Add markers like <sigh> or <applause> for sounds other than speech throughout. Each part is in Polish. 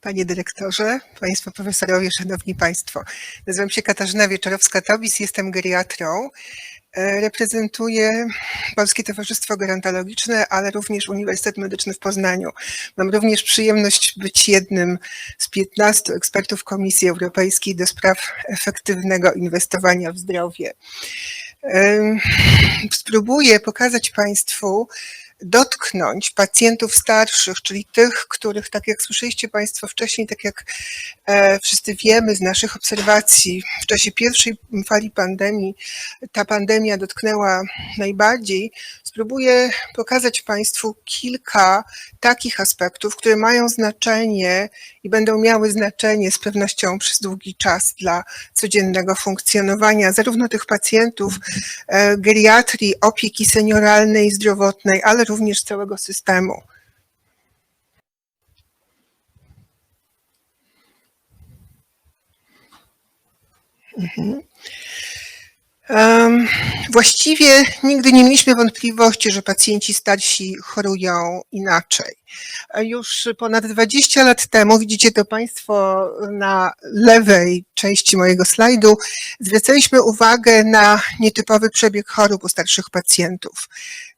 Panie dyrektorze, Państwo profesorowie, Szanowni Państwo. Nazywam się Katarzyna Wieczorowska-Tobis, jestem geriatrą. E, Reprezentuję Polskie Towarzystwo Gerontologiczne, ale również Uniwersytet Medyczny w Poznaniu. Mam również przyjemność być jednym z 15 ekspertów Komisji Europejskiej do spraw efektywnego inwestowania w zdrowie. Em, Spróbuję pokazać Państwu, dotknąć pacjentów starszych, czyli tych, których, tak jak słyszeliście Państwo wcześniej, tak jak e, wszyscy wiemy z naszych obserwacji, w czasie pierwszej fali pandemii, ta pandemia dotknęła najbardziej. Spróbuję pokazać Państwu kilka takich aspektów, które mają znaczenie i będą miały znaczenie z pewnością przez długi czas dla codziennego funkcjonowania zarówno tych pacjentów, e, geriatrii, opieki senioralnej, zdrowotnej, ale również całego systemu. Mhm. Em, Właściwie nigdy nie mieliśmy wątpliwości, że pacjenci starsi chorują inaczej. Już ponad 20 lat temu, widzicie to Państwo na lewej części mojego slajdu, zwracaliśmy uwagę na nietypowy przebieg chorób u starszych pacjentów.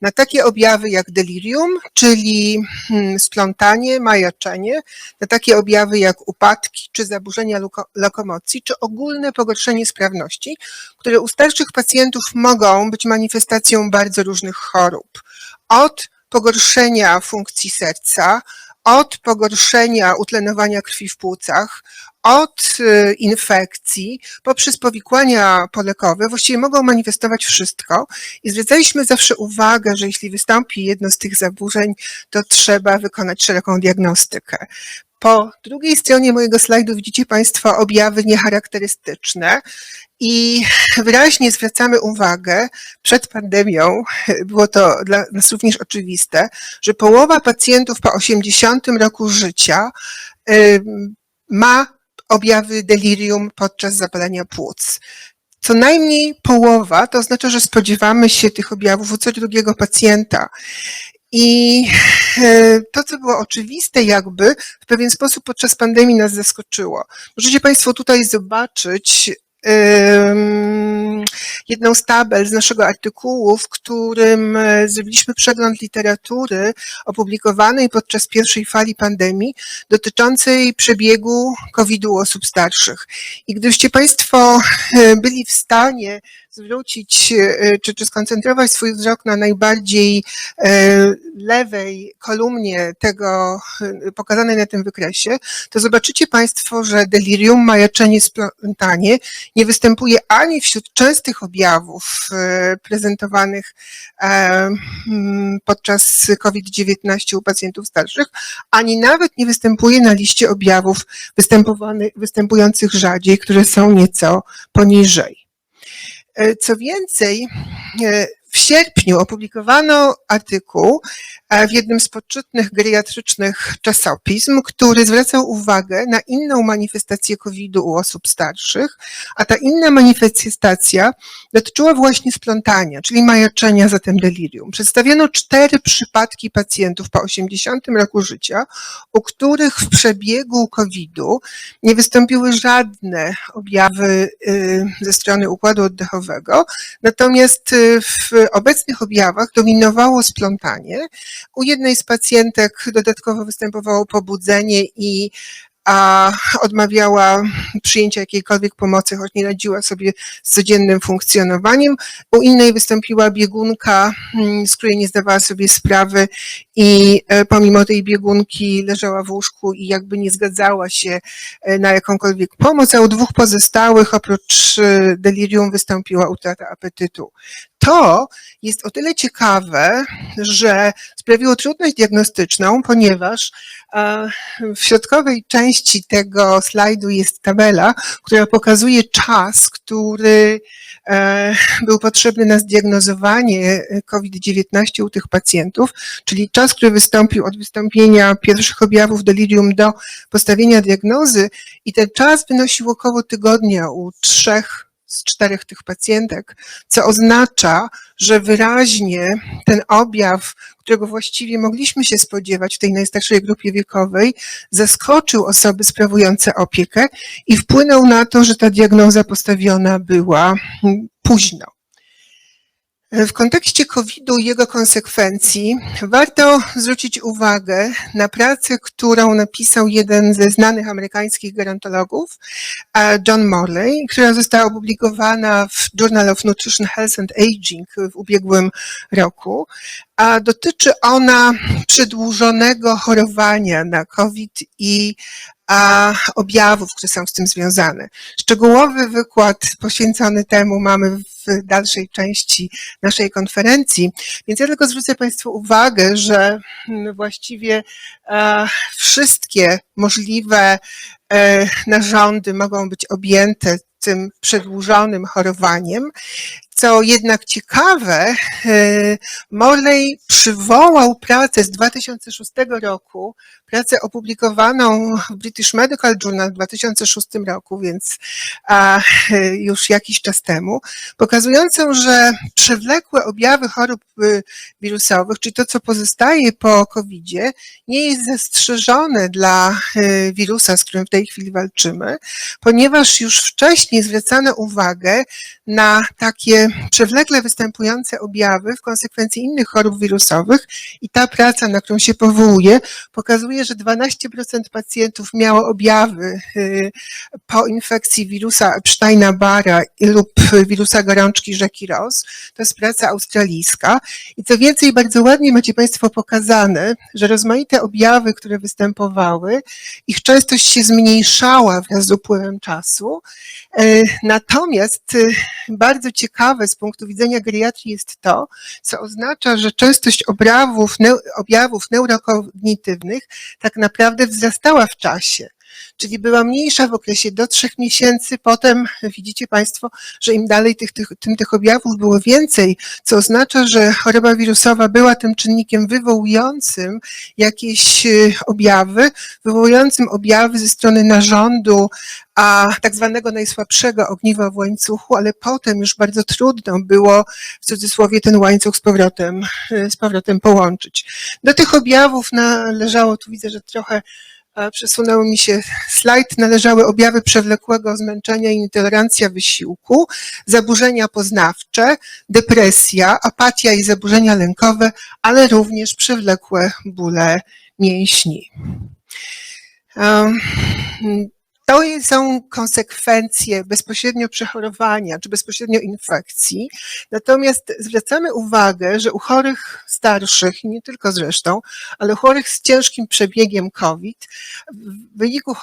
Na takie objawy jak delirium, czyli hmm, splątanie, majaczenie, na takie objawy jak upadki czy zaburzenia lokomocji, czy ogólne pogorszenie sprawności, które u starszych pacjentów mogą być manifestacją bardzo różnych chorób. Od pogorszenia funkcji serca, od pogorszenia utlenowania krwi w płucach, od y, infekcji, poprzez powikłania polekowe, właściwie mogą manifestować wszystko. I zwracaliśmy zawsze uwagę, że jeśli wystąpi jedno z tych zaburzeń, to trzeba wykonać szeroką diagnostykę. Po drugiej stronie mojego slajdu widzicie Państwo objawy niecharakterystyczne i wyraźnie zwracamy uwagę, przed pandemią <laughs> było to dla nas również oczywiste, że połowa pacjentów po 80 roku życia ma objawy delirium podczas zapalenia płuc. Co najmniej połowa, to oznacza, że spodziewamy się tych objawów u co drugiego pacjenta. I e, to, co było oczywiste, jakby w pewien sposób podczas pandemii nas zaskoczyło. Możecie Państwo tutaj zobaczyć jedną z tabel z naszego artykułu, w którym e, zrobiliśmy przegląd literatury opublikowanej podczas pierwszej fali pandemii dotyczącej przebiegu COVID-u osób starszych. I gdybyście Państwo e, byli w stanie zwrócić e, czy, czy skoncentrować swój wzrok na najbardziej e, lewej kolumnie tego e, pokazanej na tym wykresie, to zobaczycie Państwo, że delirium, majaczenie, splątanie nie występuje ani wśród częstych objawów e, prezentowanych e, mm, podczas COVID-19 u pacjentów starszych, ani nawet nie występuje na liście objawów występujących rzadziej, które są nieco poniżej. E, Co więcej, e, w sierpniu opublikowano artykuł e, w jednym z poczytnych geriatrycznych czasopism, który zwracał uwagę na inną manifestację COVID-u u osób starszych, a ta inna manifestacja dotyczyła właśnie splątania, czyli majaczenia, zatem delirium. Przedstawiono cztery przypadki pacjentów po 80 roku życia, u których w przebiegu COVID-u nie wystąpiły żadne objawy y, ze strony układu oddechowego, natomiast y, w obecnych objawach dominowało splątanie. U jednej z pacjentek dodatkowo występowało pobudzenie i a odmawiała przyjęcia jakiejkolwiek pomocy, choć nie radziła sobie z codziennym funkcjonowaniem. U innej wystąpiła biegunka, mm, z której nie zdawała sobie sprawy i e, pomimo tej biegunki leżała w łóżku i jakby nie zgadzała się e, na jakąkolwiek pomoc, a u dwóch pozostałych oprócz e, delirium wystąpiła utrata apetytu. To jest o tyle ciekawe, że sprawiło trudność diagnostyczną, ponieważ e, w środkowej części tego slajdu jest tabela, która pokazuje czas, który e, był potrzebny na zdiagnozowanie COVID-19 u tych pacjentów, czyli czas, który wystąpił od wystąpienia pierwszych objawów delirium do postawienia diagnozy i ten czas wynosił około tygodnia u trzech z czterech tych pacjentek, co oznacza, że wyraźnie ten objaw, którego właściwie mogliśmy się spodziewać w tej najstarszej grupie wiekowej, zaskoczył osoby sprawujące opiekę i wpłynął na to, że ta diagnoza postawiona była późno. W kontekście COVID-u i jego konsekwencji warto zwrócić uwagę na pracę, którą napisał jeden ze znanych amerykańskich gerontologów, John Morley, która została opublikowana w Journal of Nutrition, Health and Aging w ubiegłym roku, a dotyczy ona przedłużonego chorowania na COVID i a objawów, które są z tym związane. Szczegółowy wykład poświęcony temu mamy w dalszej części naszej konferencji, więc ja tylko zwrócę Państwu uwagę, że właściwie e, wszystkie możliwe e, narządy mogą być objęte tym przedłużonym chorowaniem. Co jednak ciekawe, e, Morley przywołał pracę z 2006 roku, pracę opublikowaną w British Medical Journal w 2006 roku, więc a, e, już jakiś czas temu, pokazującą, że przewlekłe objawy chorób y, wirusowych, czyli to, co pozostaje po COVID-zie, nie jest zastrzeżone dla wirusa, z którym w tej chwili walczymy, ponieważ już wcześniej zwracano uwagę na takie przewlekle występujące objawy w konsekwencji innych chorób wirusowych i ta praca, na którą się powołuje, pokazuje, że 12% pacjentów miało objawy y, po infekcji wirusa Epsteina-Barra lub wirusa gorączki rzeki Ross. To jest praca australijska. I co więcej, bardzo ładnie macie Państwo pokazane, że rozmaite objawy, które występowały, ich częstość się zmniejszała wraz z upływem czasu. E, Natomiast y, bardzo ciekawe z punktu widzenia geriatrii jest to, co oznacza, że częstość objawów, neu- objawów neurokognitywnych tak naprawdę wzrastała w czasie. Czyli była mniejsza w okresie do trzech miesięcy, potem widzicie Państwo, że im dalej tych, tych, tym tych objawów było więcej, co oznacza, że choroba wirusowa była tym czynnikiem wywołującym jakieś y, objawy, wywołującym objawy ze strony narządu, a tak zwanego najsłabszego ogniwa w łańcuchu, ale potem już bardzo trudno było w cudzysłowie ten łańcuch z powrotem, y, z powrotem połączyć. Do tych objawów należało, tu widzę, że trochę przesunął mi się slajd, należały objawy przewlekłego zmęczenia i nietolerancja wysiłku, zaburzenia poznawcze, depresja, apatia i zaburzenia lękowe, ale również przewlekłe bóle mięśni. To są konsekwencje bezpośrednio przechorowania czy bezpośrednio infekcji. Natomiast zwracamy uwagę, że u chorych starszych, nie tylko zresztą, ale u chorych z ciężkim przebiegiem COVID, w wyniku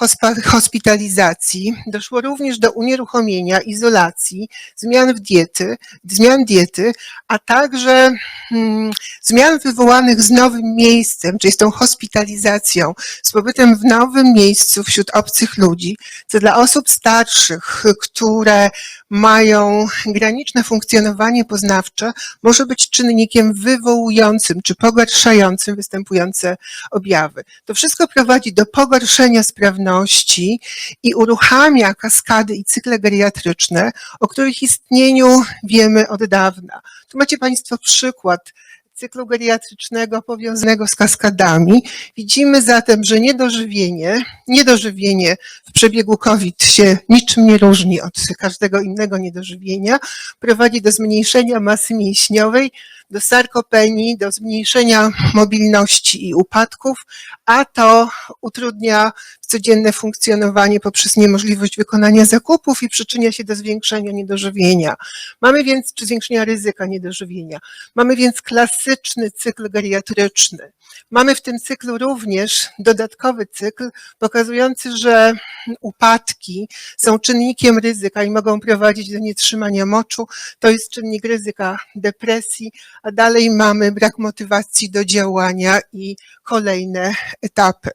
hospitalizacji doszło również do unieruchomienia, izolacji, zmian w diety, zmian diety, a także hmm, zmian wywołanych z nowym miejscem, czyli z tą hospitalizacją, z pobytem w nowym miejscu wśród obcych ludzi, co dla osób starszych, które mają graniczne funkcjonowanie poznawcze, może być czynnikiem wywołującym czy pogarszającym występujące objawy. To wszystko prowadzi do pogorszenia sprawności i uruchamia kaskady i cykle geriatryczne, o których istnieniu wiemy od dawna. Tu macie Państwo przykład cyklu geriatrycznego powiązanego z kaskadami. Widzimy zatem, że niedożywienie, niedożywienie w przebiegu COVID się niczym nie różni od każdego innego niedożywienia, prowadzi do zmniejszenia masy mięśniowej, do sarkopenii, do zmniejszenia mobilności i upadków, a to utrudnia codzienne funkcjonowanie poprzez niemożliwość wykonania zakupów i przyczynia się do zwiększenia niedożywienia. Mamy więc, czy zwiększenia ryzyka niedożywienia. Mamy więc klasyczny cykl geriatryczny. Mamy w tym cyklu również dodatkowy cykl pokazujący, że upadki są czynnikiem ryzyka i mogą prowadzić do nietrzymania moczu. To jest czynnik ryzyka depresji, a dalej mamy brak motywacji do działania i kolejne etapy.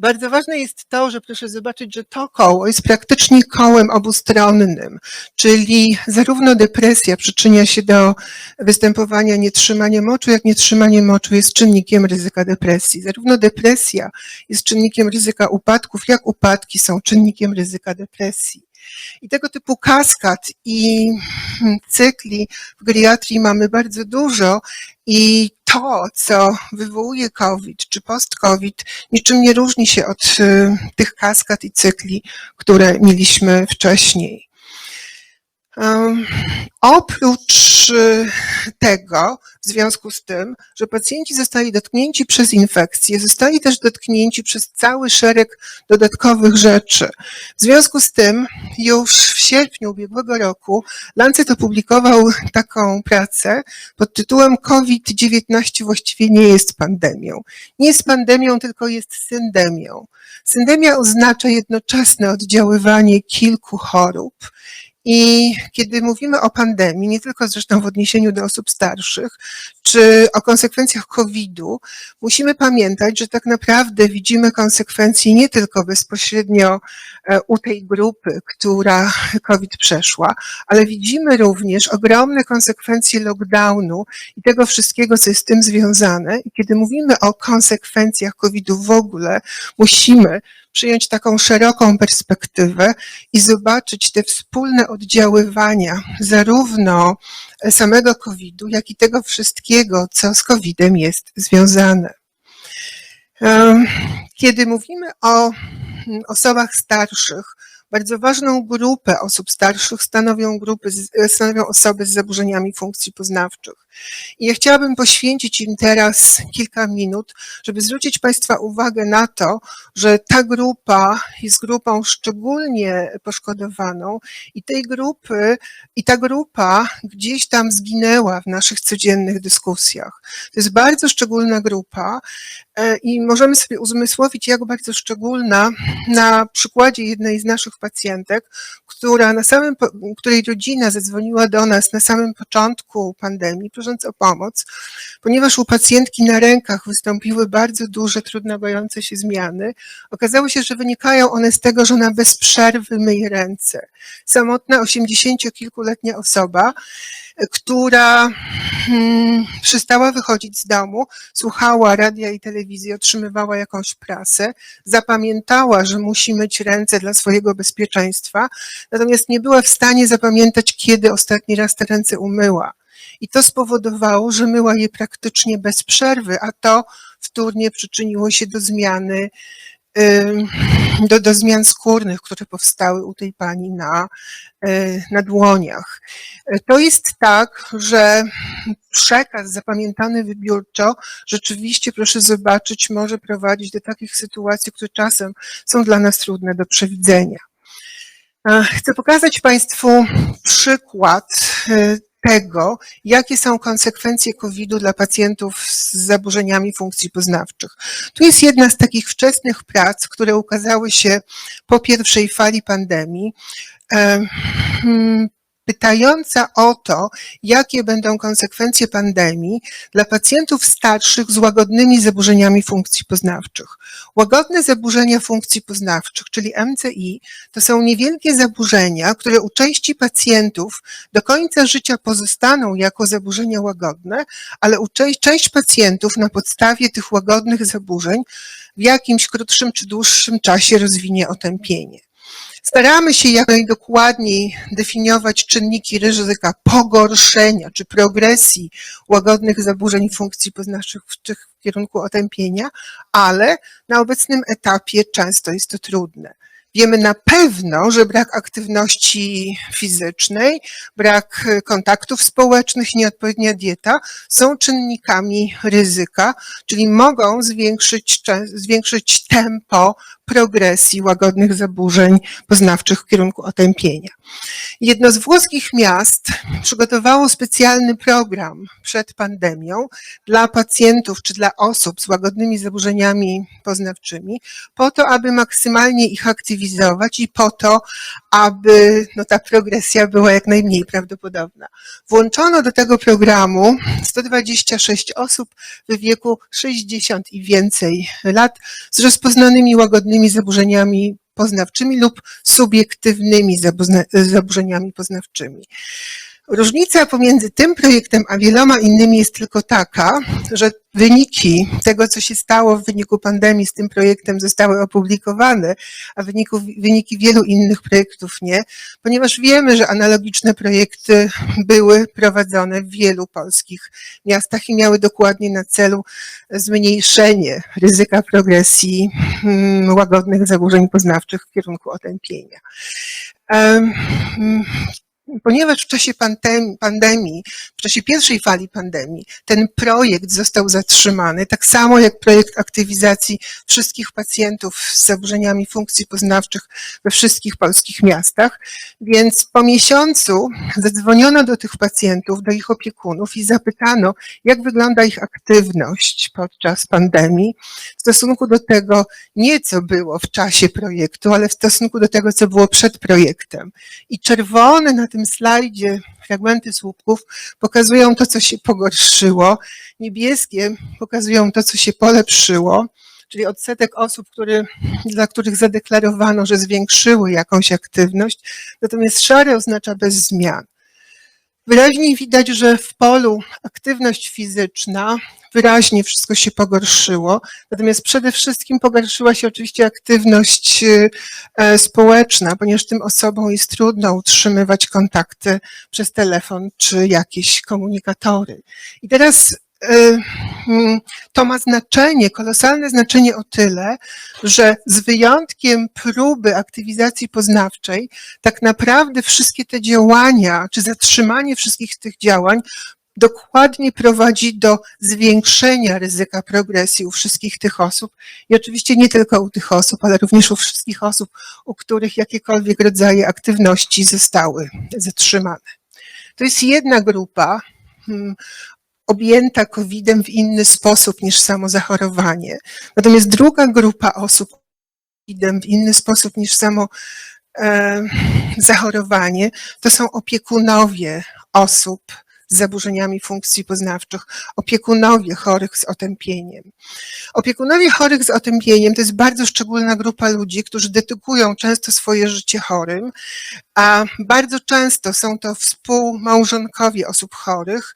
Bardzo ważne jest to, że proszę zobaczyć, że to koło jest praktycznie kołem obustronnym, czyli zarówno depresja przyczynia się do występowania nietrzymania moczu, jak nietrzymanie moczu jest czynnikiem ryzyka depresji. Zarówno depresja jest czynnikiem ryzyka upadków, jak upadki są czynnikiem ryzyka depresji. I tego typu kaskad i cykli w geriatrii mamy bardzo dużo i to, co wywołuje COVID czy post-COVID, niczym nie różni się od y, tych kaskad i cykli, które mieliśmy wcześniej. Oprócz y, tego, w związku z tym, że pacjenci zostali dotknięci przez infekcję, zostali też dotknięci przez cały szereg dodatkowych rzeczy. W związku z tym, już w sierpniu ubiegłego roku Lancet opublikował taką pracę pod tytułem COVID-19 właściwie nie jest pandemią. Nie jest pandemią, tylko jest syndemią. Syndemia oznacza jednoczesne oddziaływanie kilku chorób i kiedy mówimy o pandemii, nie tylko zresztą w odniesieniu do osób starszych, czy o konsekwencjach COVID-u, musimy pamiętać, że tak naprawdę widzimy konsekwencje nie tylko bezpośrednio e, u tej grupy, która COVID przeszła, ale widzimy również ogromne konsekwencje lockdownu i tego wszystkiego, co jest z tym związane. I kiedy mówimy o konsekwencjach COVID-u w ogóle, musimy przyjąć taką szeroką perspektywę i zobaczyć te wspólne oddziaływania zarówno samego COVID-u, jak i tego wszystkiego, co z COVID-em jest związane. Kiedy mówimy o osobach starszych, bardzo ważną grupę osób starszych stanowią, grupy, stanowią osoby z zaburzeniami funkcji poznawczych. I ja chciałabym poświęcić im teraz kilka minut, żeby zwrócić Państwa uwagę na to, że ta grupa jest grupą szczególnie poszkodowaną i tej grupy, i ta grupa gdzieś tam zginęła w naszych codziennych dyskusjach. To jest bardzo szczególna grupa e, i możemy sobie uzmysłowić, jak bardzo szczególna na przykładzie jednej z naszych pacjentek, która na samym, której rodzina zadzwoniła do nas na samym początku pandemii, prosząc o pomoc, ponieważ u pacjentki na rękach wystąpiły bardzo duże, trudno gojące się zmiany. Okazało się, że wynikają one z tego, że ona bez przerwy myje ręce. Samotna, osiemdziesięciokilkuletnia osoba, która hmm, przestała wychodzić z domu, słuchała radia i telewizji, otrzymywała jakąś prasę, zapamiętała, że musi myć ręce dla swojego bezpieczeństwa, natomiast nie była w stanie zapamiętać, kiedy ostatni raz te ręce umyła. I to spowodowało, że myła je praktycznie bez przerwy, a to wtórnie przyczyniło się do zmiany do, do zmian skórnych, które powstały u tej pani na, y, na dłoniach. To jest tak, że przekaz zapamiętany wybiórczo rzeczywiście, proszę zobaczyć, może prowadzić do takich sytuacji, które czasem są dla nas trudne do przewidzenia. Chcę pokazać Państwu przykład y, tego, jakie są konsekwencje COVID-u dla pacjentów z zaburzeniami funkcji poznawczych. Tu jest jedna z takich wczesnych prac, które ukazały się po pierwszej fali pandemii. Pytająca o to, jakie będą konsekwencje pandemii dla pacjentów starszych z łagodnymi zaburzeniami funkcji poznawczych. Łagodne zaburzenia funkcji poznawczych, czyli MCI, to są niewielkie zaburzenia, które u części pacjentów do końca życia pozostaną jako zaburzenia łagodne, ale u część, część pacjentów na podstawie tych łagodnych zaburzeń w jakimś krótszym czy dłuższym czasie rozwinie otępienie. Staramy się jak najdokładniej definiować czynniki ryzyka pogorszenia czy progresji łagodnych zaburzeń funkcji poznawczych w kierunku otępienia, ale na obecnym etapie często jest to trudne. Wiemy na pewno, że brak aktywności fizycznej, brak kontaktów społecznych, nieodpowiednia dieta są czynnikami ryzyka, czyli mogą zwiększyć, zwiększyć tempo progresji łagodnych zaburzeń poznawczych w kierunku otępienia. Jedno z włoskich miast przygotowało specjalny program przed pandemią dla pacjentów czy dla osób z łagodnymi zaburzeniami poznawczymi, po to, aby maksymalnie ich aktywizować i po to, aby no, ta progresja była jak najmniej prawdopodobna. Włączono do tego programu 126 osób w wieku 60 i więcej lat z rozpoznanymi łagodnymi zaburzeniami poznawczymi lub subiektywnymi zaburzeniami poznawczymi. Różnica pomiędzy tym projektem a wieloma innymi jest tylko taka, że wyniki tego, co się stało w wyniku pandemii z tym projektem zostały opublikowane, a wyników, wyniki wielu innych projektów nie, ponieważ wiemy, że analogiczne projekty były prowadzone w wielu polskich miastach i miały dokładnie na celu zmniejszenie ryzyka progresji mm, łagodnych zaburzeń poznawczych w kierunku otępienia. Ponieważ w czasie pandemii, w czasie pierwszej fali pandemii, ten projekt został zatrzymany, tak samo jak projekt aktywizacji wszystkich pacjentów z zaburzeniami funkcji poznawczych we wszystkich polskich miastach, więc po miesiącu zadzwoniono do tych pacjentów, do ich opiekunów i zapytano, jak wygląda ich aktywność podczas pandemii w stosunku do tego, nie co było w czasie projektu, ale w stosunku do tego, co było przed projektem. I czerwone na tym slajdzie fragmenty słupków pokazują to, co się pogorszyło, niebieskie pokazują to, co się polepszyło, czyli odsetek osób, który, dla których zadeklarowano, że zwiększyły jakąś aktywność, natomiast szary oznacza bez zmian. Wyraźnie widać, że w polu aktywność fizyczna wyraźnie wszystko się pogorszyło, natomiast przede wszystkim pogorszyła się oczywiście aktywność e, społeczna, ponieważ tym osobom jest trudno utrzymywać kontakty przez telefon czy jakieś komunikatory. I teraz e, mm, to ma znaczenie, kolosalne znaczenie o tyle, że z wyjątkiem próby aktywizacji poznawczej, tak naprawdę wszystkie te działania, czy zatrzymanie wszystkich tych działań dokładnie prowadzi do zwiększenia ryzyka progresji u wszystkich tych osób i oczywiście nie tylko u tych osób, ale również u wszystkich osób, u których jakiekolwiek rodzaje aktywności zostały zatrzymane. To jest jedna grupa hmm, objęta COVID-em w inny sposób niż samo zachorowanie. Natomiast druga grupa osób COVID-em w inny sposób niż samo zachorowanie to są opiekunowie osób z zaburzeniami funkcji poznawczych, opiekunowie chorych z otępieniem. Opiekunowie chorych z otępieniem to jest bardzo szczególna grupa ludzi, którzy dedykują często swoje życie chorym, a bardzo często są to współmałżonkowie osób chorych,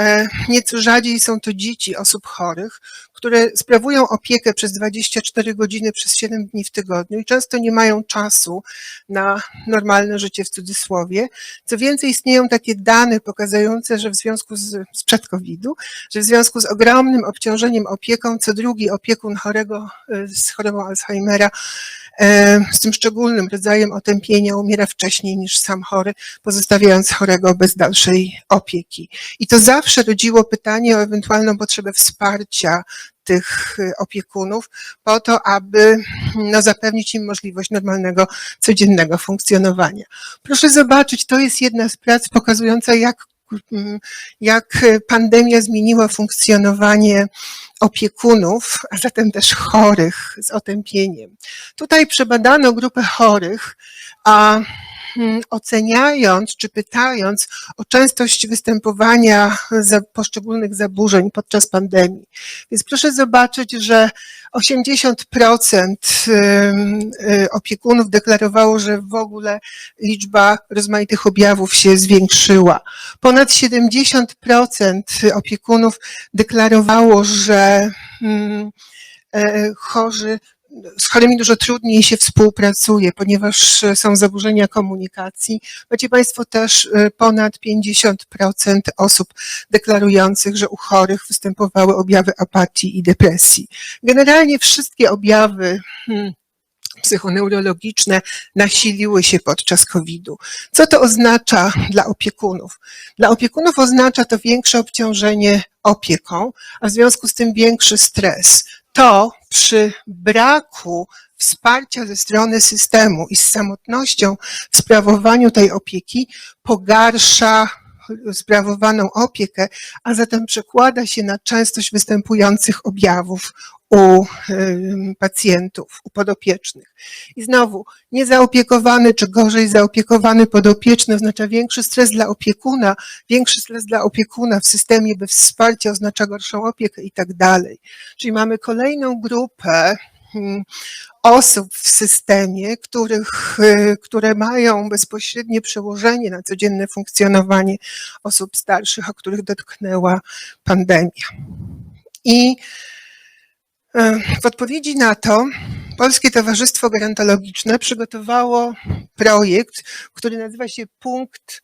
e, nieco rzadziej są to dzieci osób chorych, które sprawują opiekę przez 24 godziny przez 7 dni w tygodniu i często nie mają czasu na normalne życie w cudzysłowie. Co więcej, istnieją takie dane pokazujące, że w związku z, sprzed COVID-u, że w związku z ogromnym obciążeniem opieką, co drugi opiekun chorego e, z chorobą Alzheimera e, z tym szczególnym rodzajem otępienia umiera wcześniej niż sam chory, pozostawiając chorego bez dalszej opieki. I to zawsze rodziło pytanie o ewentualną potrzebę wsparcia tych y, opiekunów po to, aby no, zapewnić im możliwość normalnego, codziennego funkcjonowania. Proszę zobaczyć, to jest jedna z prac pokazująca, jak mm, jak pandemia zmieniła funkcjonowanie opiekunów, a zatem też chorych z otępieniem. Tutaj przebadano grupę chorych, a oceniając czy pytając o częstość występowania poszczególnych zaburzeń podczas pandemii. Więc proszę zobaczyć, że 80% y, opiekunów deklarowało, że w ogóle liczba rozmaitych objawów się zwiększyła. Ponad 70% opiekunów deklarowało, że hmm, e, chorzy z chorymi dużo trudniej się współpracuje, ponieważ są zaburzenia komunikacji. Macie Państwo też y, ponad 50% osób deklarujących, że u chorych występowały objawy apatii i depresji. Generalnie wszystkie objawy hmm, psychoneurologiczne nasiliły się podczas COVID-u. Co to oznacza dla opiekunów? Dla opiekunów oznacza to większe obciążenie opieką, a w związku z tym większy stres to przy braku wsparcia ze strony systemu i z samotnością w sprawowaniu tej opieki pogarsza sprawowaną opiekę, a zatem przekłada się na częstość występujących objawów u pacjentów, u podopiecznych. I znowu, niezaopiekowany czy gorzej zaopiekowany podopieczny oznacza większy stres dla opiekuna, większy stres dla opiekuna w systemie bez wsparcia oznacza gorszą opiekę i tak dalej. Czyli mamy kolejną grupę osób w systemie, których, y, które mają bezpośrednie przełożenie na codzienne funkcjonowanie osób starszych, a których dotknęła pandemia. I e, w odpowiedzi na to Polskie Towarzystwo Gerontologiczne przygotowało projekt, który nazywa się Punkt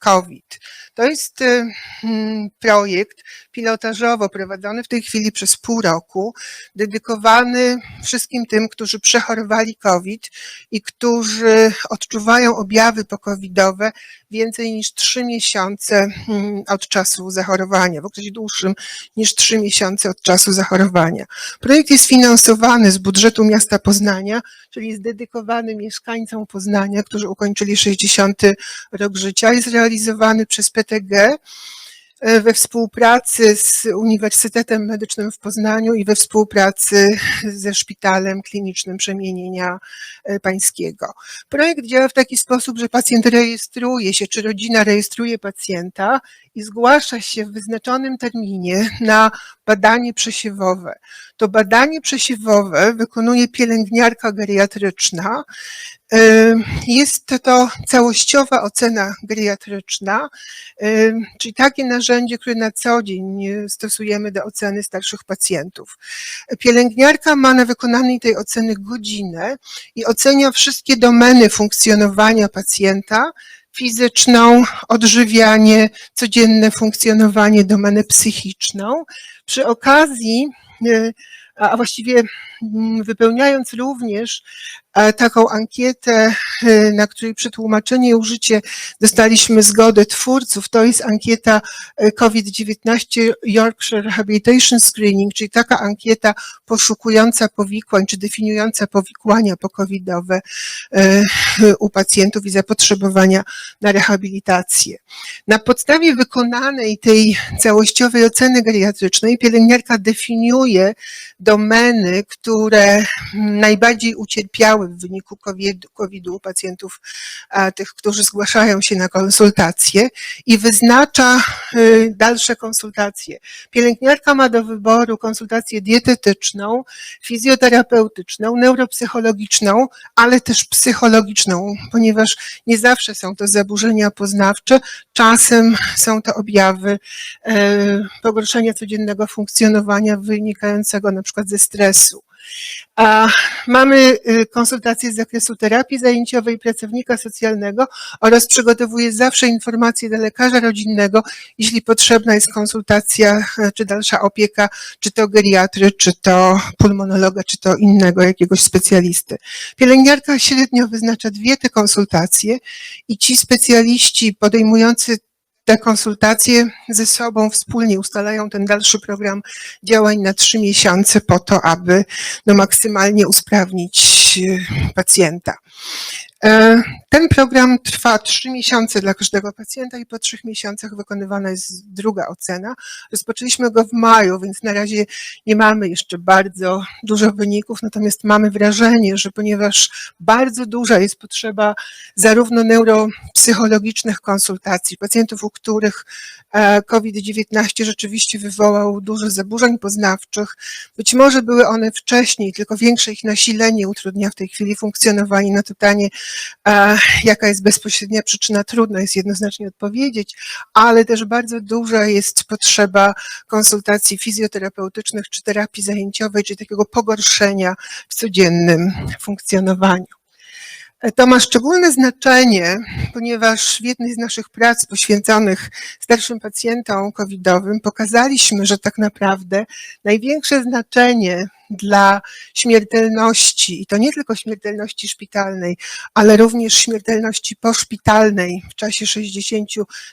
Post-COVID. To jest y, mm, projekt pilotażowo prowadzony w tej chwili przez pół roku, dedykowany wszystkim tym, którzy przechorowali COVID i którzy odczuwają objawy pokowidowe więcej niż trzy miesiące mm, od czasu zachorowania, w okresie dłuższym niż trzy miesiące od czasu zachorowania. Projekt jest finansowany z budżetu miasta Poznania, czyli jest dedykowany mieszkańcom Poznania, którzy ukończyli 60 rok życia. Jest realizowany przez PTG e, we współpracy z Uniwersytetem Medycznym w Poznaniu i we współpracy ze Szpitalem Klinicznym Przemienienia e, Pańskiego. Projekt działa w taki sposób, że pacjent rejestruje się, czy rodzina rejestruje pacjenta i zgłasza się w wyznaczonym terminie na badanie przesiewowe. To badanie przesiewowe wykonuje pielęgniarka geriatryczna. Y, Jest to całościowa ocena geriatryczna, y, czyli takie narzędzie, które na co dzień stosujemy do oceny starszych pacjentów. Pielęgniarka ma na wykonanej tej oceny godzinę i ocenia wszystkie domeny funkcjonowania pacjenta, fizyczną, odżywianie, codzienne funkcjonowanie, domenę psychiczną. Przy okazji, y, a właściwie mm, wypełniając również taką ankietę, y, na której przetłumaczenie i użycie dostaliśmy zgodę twórców, to jest ankieta e, COVID-19 Yorkshire Rehabilitation Screening, czyli taka ankieta poszukująca powikłań, czy definiująca powikłania pokowidowe e, u pacjentów i zapotrzebowania na rehabilitację. Na podstawie wykonanej tej całościowej oceny geriatrycznej pielęgniarka definiuje domeny, które najbardziej ucierpiały w wyniku COVID- COVID-u pacjentów, tych, którzy zgłaszają się na konsultacje i wyznacza y, dalsze konsultacje. Pielęgniarka ma do wyboru konsultację dietetyczną, fizjoterapeutyczną, neuropsychologiczną, ale też psychologiczną, ponieważ nie zawsze są to zaburzenia poznawcze, czasem są to objawy e, pogorszenia codziennego funkcjonowania wynikającego na przykład ze stresu. A mamy y, konsultacje z zakresu terapii zajęciowej pracownika socjalnego oraz przygotowuje zawsze informacje do lekarza rodzinnego, jeśli potrzebna jest konsultacja e, czy dalsza opieka, czy to geriatry, czy to pulmonologa, czy to innego jakiegoś specjalisty. Pielęgniarka średnio wyznacza dwie te konsultacje i ci specjaliści podejmujący te konsultacje ze sobą wspólnie ustalają ten dalszy program działań na trzy miesiące po to, aby no, maksymalnie usprawnić e, pacjenta. E, Ten program trwa trzy miesiące dla każdego pacjenta i po trzech miesiącach wykonywana jest druga ocena. Rozpoczęliśmy go w maju, więc na razie nie mamy jeszcze bardzo dużo wyników, natomiast mamy wrażenie, że ponieważ bardzo duża jest potrzeba zarówno neuropsychologicznych konsultacji, pacjentów, u których e, COVID-19 rzeczywiście wywołał dużo zaburzeń poznawczych, być może były one wcześniej, tylko większe ich nasilenie utrudnia w tej chwili funkcjonowanie. Na to pytanie, e, jaka jest bezpośrednia przyczyna, trudno jest jednoznacznie odpowiedzieć, ale też bardzo duża jest potrzeba konsultacji fizjoterapeutycznych czy terapii zajęciowej, czy takiego pogorszenia w codziennym funkcjonowaniu. To ma szczególne znaczenie, ponieważ w jednej z naszych prac poświęconych starszym pacjentom covidowym pokazaliśmy, że tak naprawdę największe znaczenie dla śmiertelności, i to nie tylko śmiertelności szpitalnej, ale również śmiertelności poszpitalnej. W czasie 60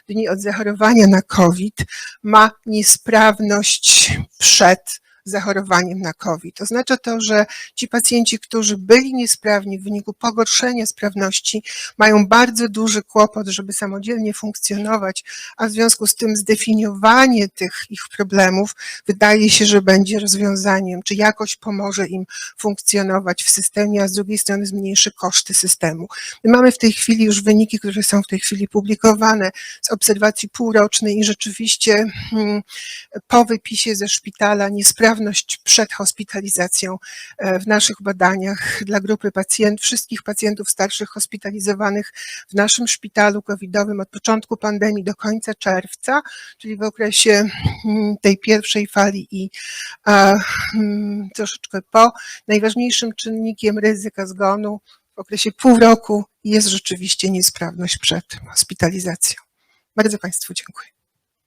dni od zachorowania na COVID, ma niesprawność przed zachorowaniem na COVID. Oznacza to, że ci pacjenci, którzy byli niesprawni w wyniku pogorszenia sprawności, mają bardzo duży kłopot, żeby samodzielnie funkcjonować, a w związku z tym zdefiniowanie tych ich problemów wydaje się, że będzie rozwiązaniem, czy jakoś pomoże im funkcjonować w systemie, a z drugiej strony zmniejszy koszty systemu. My mamy w tej chwili już wyniki, które są w tej chwili publikowane z obserwacji półrocznej i rzeczywiście hmm, po wypisie ze szpitala niesprawność przed hospitalizacją e, w naszych badaniach dla grupy pacjentów, wszystkich pacjentów starszych hospitalizowanych w naszym szpitalu covidowym od początku pandemii do końca czerwca, czyli w okresie hmm, tej pierwszej fali i a, hmm, troszeczkę po, najważniejszym czynnikiem ryzyka zgonu w okresie pół roku jest rzeczywiście niesprawność przed hospitalizacją. Bardzo Państwu dziękuję.